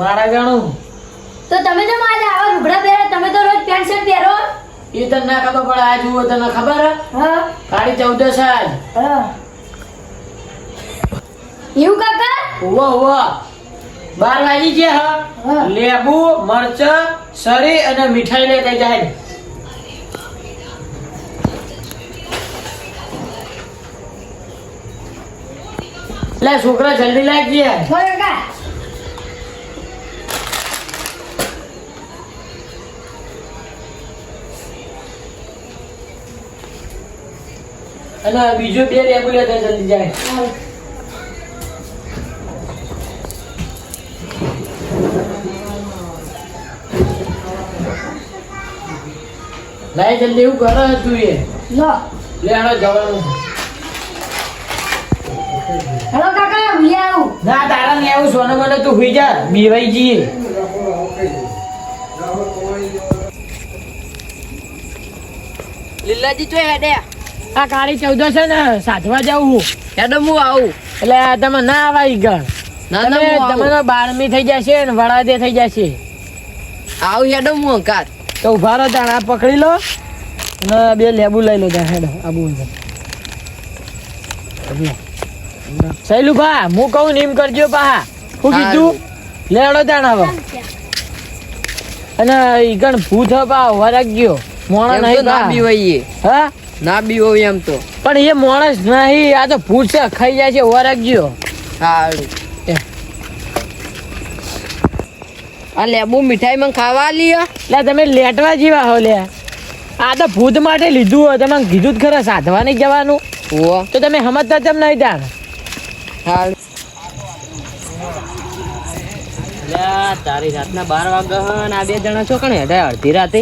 મારા જાણું. તો તમે તો આજે આવા લુગડા પહેરો તમે તો રોજ પેન્ટ શર્ટ પહેરો? એ તને ના ખબર પડે આ જુઓ તને ખબર? હા. કાળી ચૌદશ આજ હા. એવું કાકા? ઉવો ઉવો. બાર વાગી ગયા હા. લેબુ મરચા સરી અને મીઠાઈ લેતા જાય લે છોકરા જલ્દી લાગી ગયા. કાકા. અને બીજો બે રેગ્યુલેટર જલ્દી જાય. લાય જલ્દી એવું કરો તું એ. લો. લે હાલો જવાનું. હેલો કાકા હું આવું. ના તારા ને આવું સોનો મને તું હુઈ જા. બીવાઈ જઈએ લીલાજી તો હેડે. આ કાળી ચૌદસ છે ને સાધવા જવું હેડો હું આવું. એટલે તમે ના આવા ગણ ના ના તમે હું આવું. બારમી થઈ જશે ને વડાદે થઈ જશે. આવું હેડો હું અંકાર. તો ઊભા રહો તાણ આ પકડી લો ને બે લેબુ લઈ લો ત્યાં હેડો આબુ સહેલું ભા હું કહું નિમ કરજો પા શું કીધું લેડો તાણ હવે. અને ઈ ગણ ભૂત હે પા વરગ ગયો મોણા નહીં ના પા બીવાઈએ. હા? ના બીવાય એમ તો. પણ એ માણસ નહીં આ તો ભૂત છે ખાઈ જાય છે વરગ સારું આ લેબુ મીઠાઈ માં ખાવા લ્યો લે તમે લેટવા જેવા હો લે. આ તો ભૂત માટે લીધું હોય તમે કીધું જ ખરા સાધવા નહીં જવાનું. ઓ તો તમે સમજતા તેમ નહીં ત્યાં સારું તારી રાતના બાર વાગ્યા આ બે જણા છો કણે? હેઠે અડધી રાતે?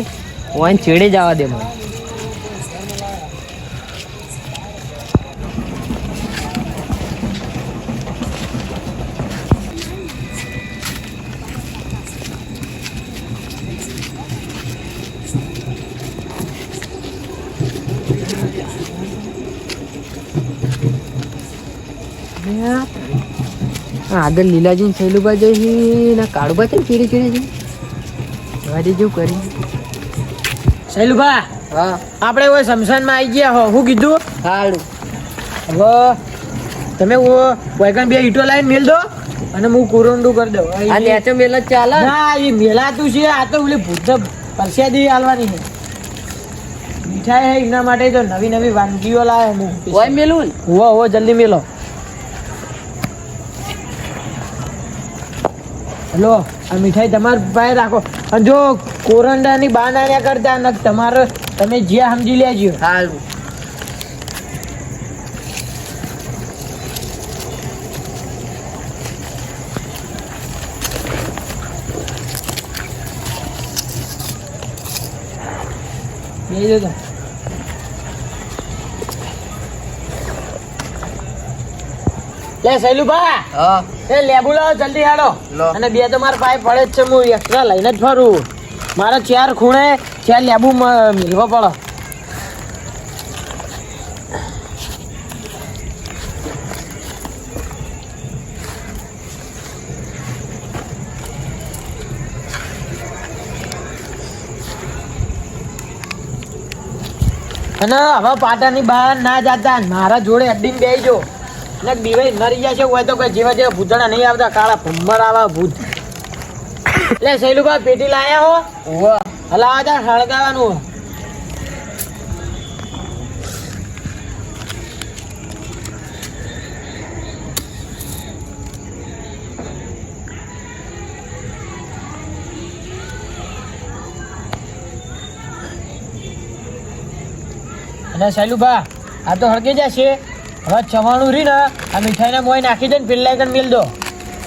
ઓન ચેડે જવા દે મને. આગળ લીલાજી સહેલુબા જઈ ને કાળુબા છે ચીડી ચીડી વાડી જેવું કરી. શૈલુભા હા. આપણે ઓય શમશાનમાં આવી ગયા હો. શું કીધું? હાલું હવે તમે વેગન બે ઈટો લાઈન મેલ દો અને હું કુરુંડું કરી દઉં. આ નેચો મેલ જ ચાલે. ના એ મેલાતું છે. આ તો ઓલી ભૂત પરસ્યાદી હાલવાની છે. મીઠાઈ હે એના માટે તો નવી નવી વાનગીઓ લાવે હું. ઓય મેલું હુવો હુવો જલ્દી મેલો. હેલો આ મીઠાઈ તમારી પાસે રાખો. અને જો કોરંડાની બહાર ના કરતા ન તમારે તમે જ્યાં સમજી લેજો. સારું લઈ જાઓ લે સહેલુભા હા. એ લેબુ લાવો જલ્દી હાડો અને બે તો મારા પાસે પડે જ છે હું એક્સ્ટ્રા લઈને જ ફરું. મારે ચાર ખૂણે ચાર લેબુ મિલવો પડે. અને હવે પાટાની બહાર ના જાતા મારા જોડે અડીને બેસજો. ને દિવાઈ નરી જાય છે હોય તો કોઈ જેવા જેવા ભૂતડા નહીં આવતા કાળા ભમ્મર આવા ભૂત. એટલે શૈલુભા પેટી લાયા હો? હલાવા તા હળગાવાનું. અને શૈલુભા આ તો હળગી જશે. હવે ચવાણું રી ને આ મીઠાઈને મોય નાખી દે ને પેલા કણ મિલ દો.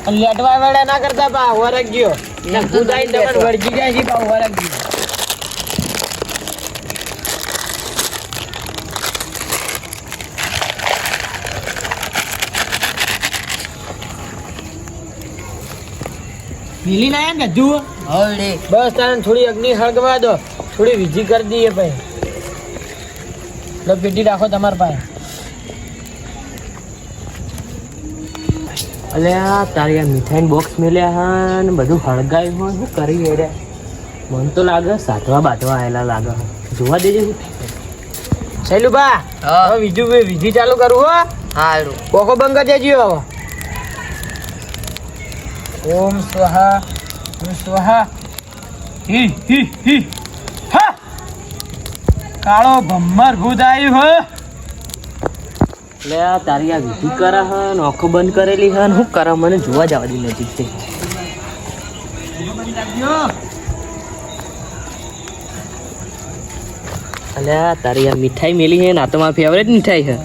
અને લેટવા વેળા ના કરતા પા વરગ ગયો. ને નહીં તમને વળગી જાય છે પા વરગ ગયો. મિલી ના એમ ને જુઓ હળે. બસ તારે થોડી અગ્નિ હળગવા દો. થોડી વીજી કરી દઈએ ભાઈ. પેટી રાખો તમારા પાસે. અલ્યા તારી આ મીઠાઈ બોક્સ મેલ્યા હા ને બધું હળગાયું હોય શું કરી રે? મન તો લાગે સાતવા બાટવા આવેલા લાગે જોવા દેજે શું. શૈલુભા હવે બીજું વિધિ ચાલુ કરવું હો. હારું. કોકો બંગ દેજો હવે. ઓમ સ્વાહા ઓમ સ્વાહા. હી હી હી. હા. કાળો ભમ્મર ભૂત આવ્યું હો. આ તારી આ વિધિ કરે હ ને આંખો બંધ કરેલી હ ને શું કરે મને જોવા જવા દી નજીકથી આ તારી આ મીઠાઈ મેલી હે ને આ તો મારી ફેવરેટ મીઠાઈ હું.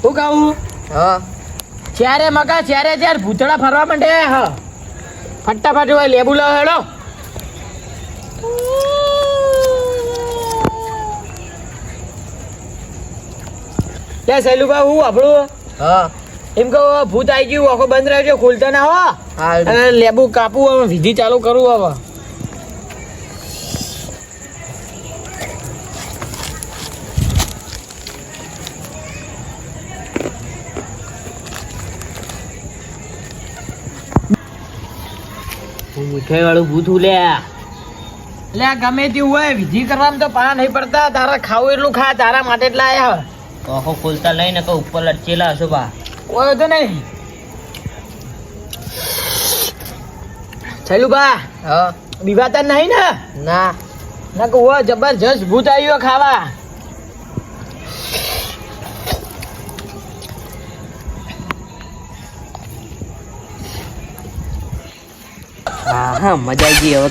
શું કહું હા. જ્યારે મકા જ્યારે જ્યારે ભૂતળા ફરવા માંડે હ. ફટાફટ હોય લેબુ લો હેડો. લે શૈલુભા હું આપણું હા. એમ કહો ભૂત આવી ગયું આખો બંધ રહેજો ખોલતા ના હો. અને લેબુ કાપું હવે વિધિ ચાલુ કરું હવે. મીઠાઈ વાળું ભૂત ઉલ્યા એટલે ગમે તેવું હોય વિધિ કરવામાં તો પા નહીં પડતા. તારા ખાવું એટલું ખા તારા માટે એટલા લાયા હ ખોલતા લઈને કહું ઉપર લટકેલા હશો બા. ઓય તો નહીં. છેલુબા હા. બીવાતા નહીં ને? ના. ના કહું હો જબરજસ્ત ભૂત આવ્યો ખાવા. હા હા મજા આવી ગઈ હવે.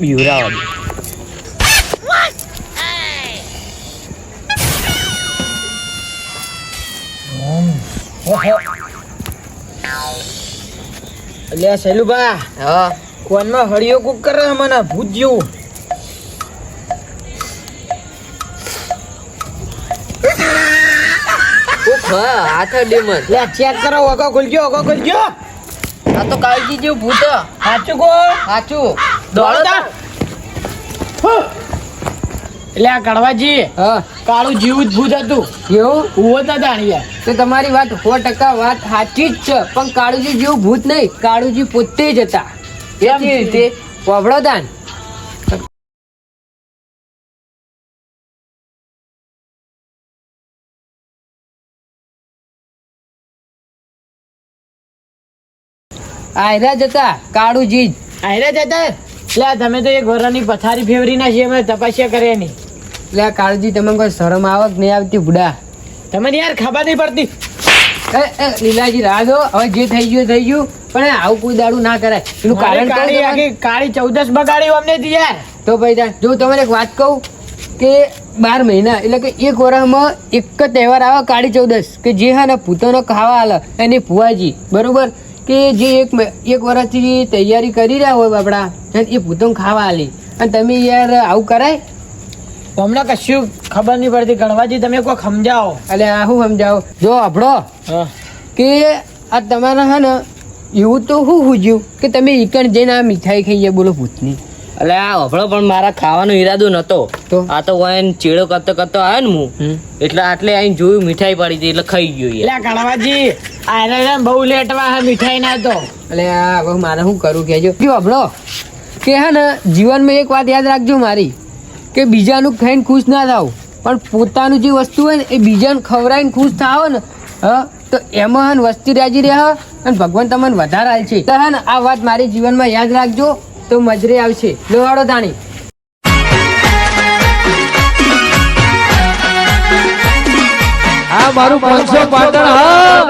બીવરાવા? એટલે આ શૈલુબા હા. કોનમાં હળિયો કુક કરે મને? ભૂત જેવું હાથ ડેમન લે ચેક કરો ઓકો ખુલજો ઓકો ગયો આ તો કાળજી જેવું ભૂત. સાચું કો સાચું દોડો. એટલે આ કડવાજી જઈએ. કાળું જીવું જ ભૂત હતું. એવું? ઉવો જ નતા તો તમારી વાત સો ટકા વાત સાચી જ છે. પણ કાળુજી જેવું ભૂત નહીં. કાળુજી પોતે જ હતા. કેવી રીતે પોભળો દાન આયરા જતા કાળુજી આયરે જતા એટલે તમે તો એ વરાની પથારી ફેવરી ના છીએ અમે તપાસ્યા કરે નહીં. એટલે કાળજી તમે કોઈ શરમ આવક નહીં આવતી બુડા? તમને યાર ખબર નહીં પડતી. લીલાજી રાહ જો હવે જે થઈ ગયું થઈ ગયું. પણ આવું કોઈ દાડું ના કરાય. એનું કારણ કાળી કાળી ચૌદસ બગાડી અમને યાર. તો ભાઈ જો તમારે એક વાત કહું કે બાર મહિના એટલે કે એક વર્ષમાં એક જ તહેવાર આવે કાળી ચૌદસ કે જે હા ને પૂતોનો ખાવા હાલ એની ફુવાજી બરોબર? કે જે એક એક વર્ષથી તૈયારી કરી રહ્યા હોય બાપડા અને એ ભૂતમ ખાવા આલી. અને તમે યાર આવું કરાય? હમણાં કશું ખબર નહીં પડતી. ગણવાજી તમે કોઈ સમજાવો. એટલે આ શું સમજાવો? જો અભડો કે આ તમારા હા ને એવું તો શું સૂજ્યું કે તમે એકણ જઈને આ મીઠાઈ ખાઈએ બોલો ભૂતની. એટલે આ હભળો પણ મારા ખાવાનો ઈરાદો નતો. તો? આ તો વાયન ચેડો કરતો કરતો આવ્યો ને હું. એટલે આટલે આઈને જોયું મીઠાઈ પડી હતી એટલે ખાઈ ગયો એટલે ગણવાજી આયરે બહુ લેટવા હે મીઠાઈ ના તો. એટલે આ હવે મારે શું કરું કેજો જો હભળો કે હે ને જીવનમાં એક વાત યાદ રાખજો મારી કે બીજાનું ખાઈને ખુશ ના થાવ. પણ પોતાનું જે વસ્તુ હોય ને એ બીજાને ખવડાવીને ખુશ થાવ ને હ તો એમાં હા વસ્તી રાજી રહે અને ભગવાન તમને વધારે હાલ છે તો હા ને આ વાત મારી જીવનમાં યાદ રાખજો તો મજરે આવશે. લોહાડો તાણી આ મારું પાંચસો પાટણ હા.